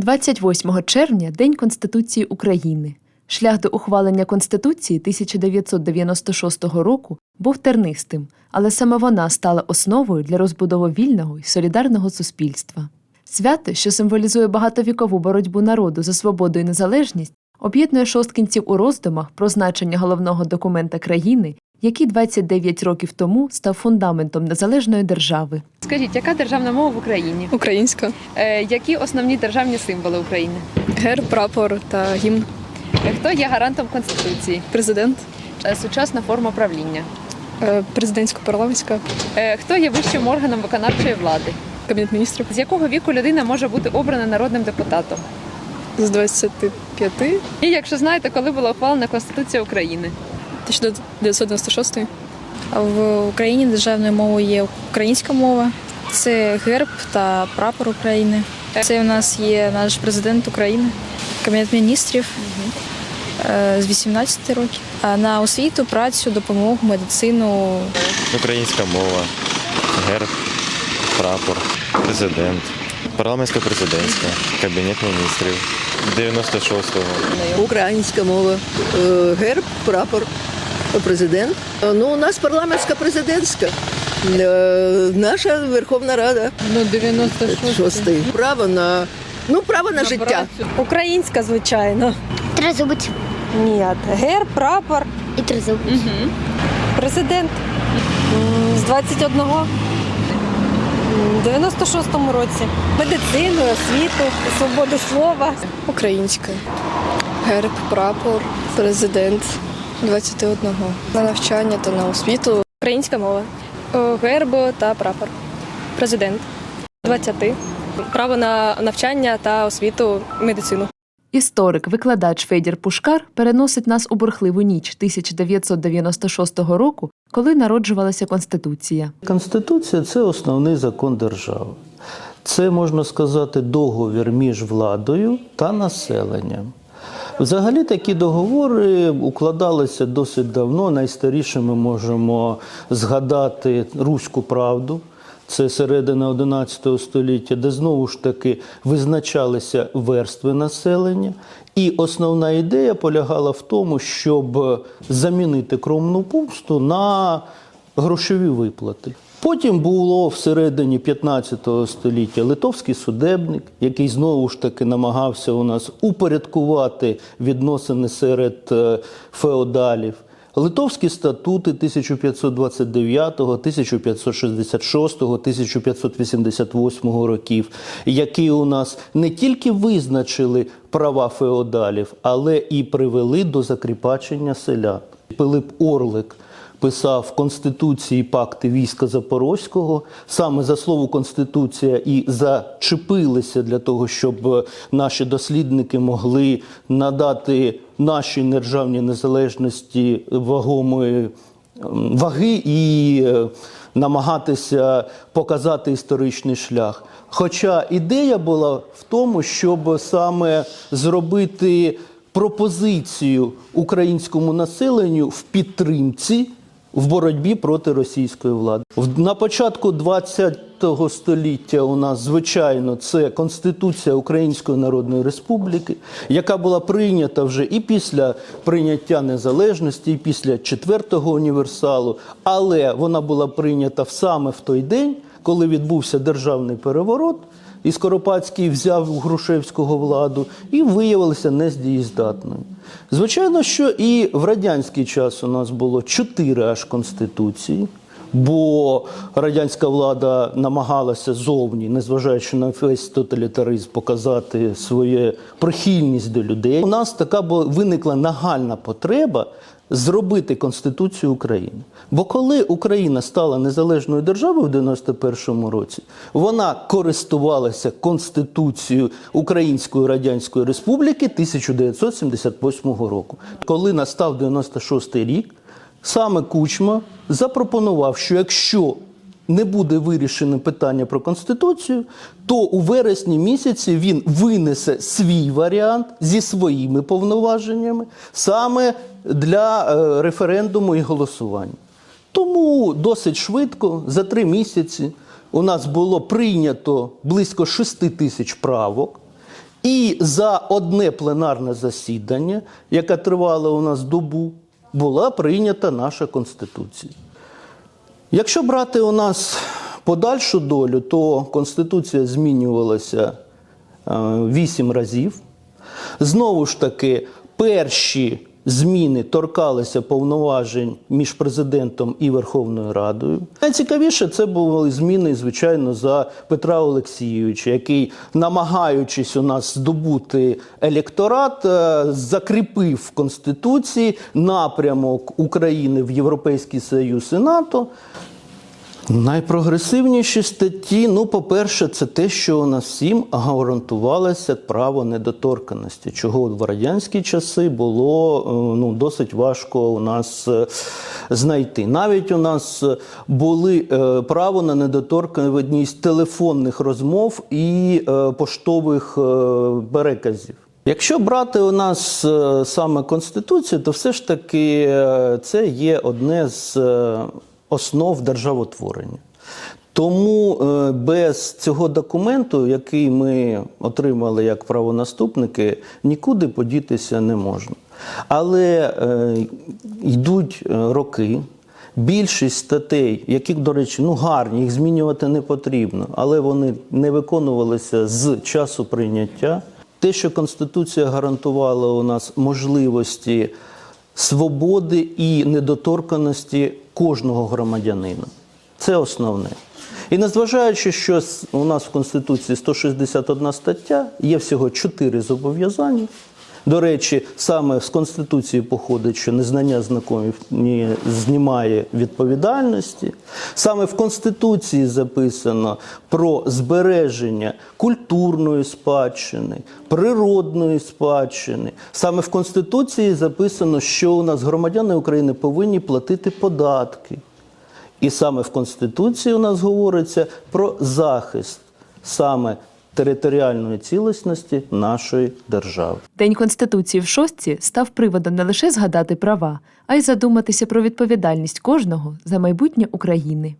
28 червня День Конституції України. Шлях до ухвалення Конституції 1996 року був тернистим, але саме вона стала основою для розбудови вільного і солідарного суспільства. Свято, що символізує багатовікову боротьбу народу за свободу і незалежність, об'єднує шосткінців у роздумах про значення головного документа країни, який 29 років тому став фундаментом незалежної держави. Скажіть, яка державна мова в Україні? Українська. Е, які основні державні символи України? Герб, прапор та гімн. Е, Хто є гарантом Конституції? Президент. Е, Сучасна форма правління. е, Президентсько-парламентська. Е, Хто є вищим органом виконавчої влади? Кабінет міністрів. З якого віку людина може бути обрана народним депутатом? З 25. І якщо знаєте, коли була ухвалена Конституція України? 1996. А В Україні державною мовою є українська мова, це герб та прапор України. Це у нас є наш президент України, кабінет міністрів е, з 18 років. На освіту, працю, допомогу, медицину. Українська мова, герб, прапор, президент, парламентська президентська, кабінет міністрів. 96-го. Українська мова, е, герб, прапор, президент. Ну, у нас парламентська президентська. Е, Наша Верховна Рада. Ну, 96. Шостий. Право на ну право на життя. Українська, звичайно. Тризубець Ні, герб, прапор, і тризубець. Угу. президент з 21-го. М, 96-му році. Медицину, освіту, свободу слова. Українська. Герб, прапор, президент 21. На навчання та на освіту. українська мова, О, герб та прапор. Президент 20. Право на навчання та освіту, медицину. Історик, викладач Федір Пушкар переносить нас у бурхливу ніч 1996 року, коли народжувалася Конституція. Конституція це основний закон держави. Це можна сказати договір між владою та населенням. Взагалі такі договори укладалися досить давно. Найстаріше ми можемо згадати Руську правду. Це середина 11 століття, де знову ж таки визначалися верстви населення. І основна ідея полягала в тому, щоб замінити кромну пусту на грошові виплати. Потім було всередині 15 століття литовський судебник, який знову ж таки намагався у нас упорядкувати відносини серед е, феодалів. Литовські статути 1529, 1566, 1588 років, які у нас не тільки визначили права феодалів, але і привели до закріпачення селян. Пилип Орлик писав Конституції пакти війська Запорозького. Саме за слово Конституція і зачепилися для того, щоб наші дослідники могли надати нашій державній незалежності вагомої ваги і е, намагатися показати історичний шлях. Хоча ідея була в тому, щоб саме зробити пропозицію українському населенню в підтримці в боротьбі проти російської влади. На початку 20 століття у нас, звичайно, це Конституція Української Народної Республіки, яка була прийнята вже і після прийняття незалежності, і після четвертого універсалу, але вона була прийнята саме в той день, коли відбувся державний переворот. І Скоропадський взяв у Грушевського владу і виявилася нездієздатною. Звичайно, що і в радянський час у нас було чотири аж конституції, бо радянська влада намагалася зовні, незважаючи на весь тоталітаризм, показати свою прихильність до людей. У нас така виникла нагальна потреба зробити Конституцію України. Бо коли Україна стала незалежною державою в 91-му році, вона користувалася Конституцією Української Радянської Республіки 1978 року. Коли настав 96-й рік, саме Кучма запропонував, що якщо не буде вирішено питання про конституцію, то у вересні місяці він винесе свій варіант зі своїми повноваженнями саме для е, референдуму і голосування. Тому досить швидко, за три місяці, у нас було прийнято близько 6 тисяч правок. І за одне пленарне засідання, яке тривало у нас добу, була прийнята наша Конституція. Якщо брати у нас подальшу долю, то Конституція змінювалася е, вісім разів. Знову ж таки, перші зміни торкалися повноважень між президентом і Верховною Радою. Найцікавіше це були зміни, звичайно, за Петра Олексійовича, який, намагаючись у нас здобути електорат, е, закріпив в Конституції напрямок України в Європейський Союз і НАТО. Найпрогресивніші статті, ну, по-перше, це те, що у нас всім гарантувалося право недоторканості, чого в радянські часи було е, ну, досить важко у нас е, знайти. Навіть у нас були е, право на недоторканість телефонних розмов і поштових переказів. Якщо брати у нас саме Конституцію, то все ж таки це є одне з основ державотворення. Тому е, без цього документу, який ми отримали як правонаступники, нікуди подітися не можна. Але е, йдуть е, роки. Більшість статей, які, до речі, ну гарні, їх змінювати не потрібно, але вони не виконувалися з часу прийняття. Те, що Конституція гарантувала у нас можливості свободи і недоторканості кожного громадянина. Це основне. І незважаючи, що у нас в Конституції 161 стаття, є всього 4 зобов'язання. До речі, саме з Конституції походить, що незнання знакомів не знімає відповідальності. Саме в Конституції записано про збереження культурної спадщини, природної спадщини. Саме в Конституції записано, що у нас громадяни України повинні платити податки. І саме в Конституції у нас говориться про захист саме територіальної цілісності нашої держави. День Конституції в шостці став приводом не лише згадати права, а й задуматися про відповідальність кожного за майбутнє України.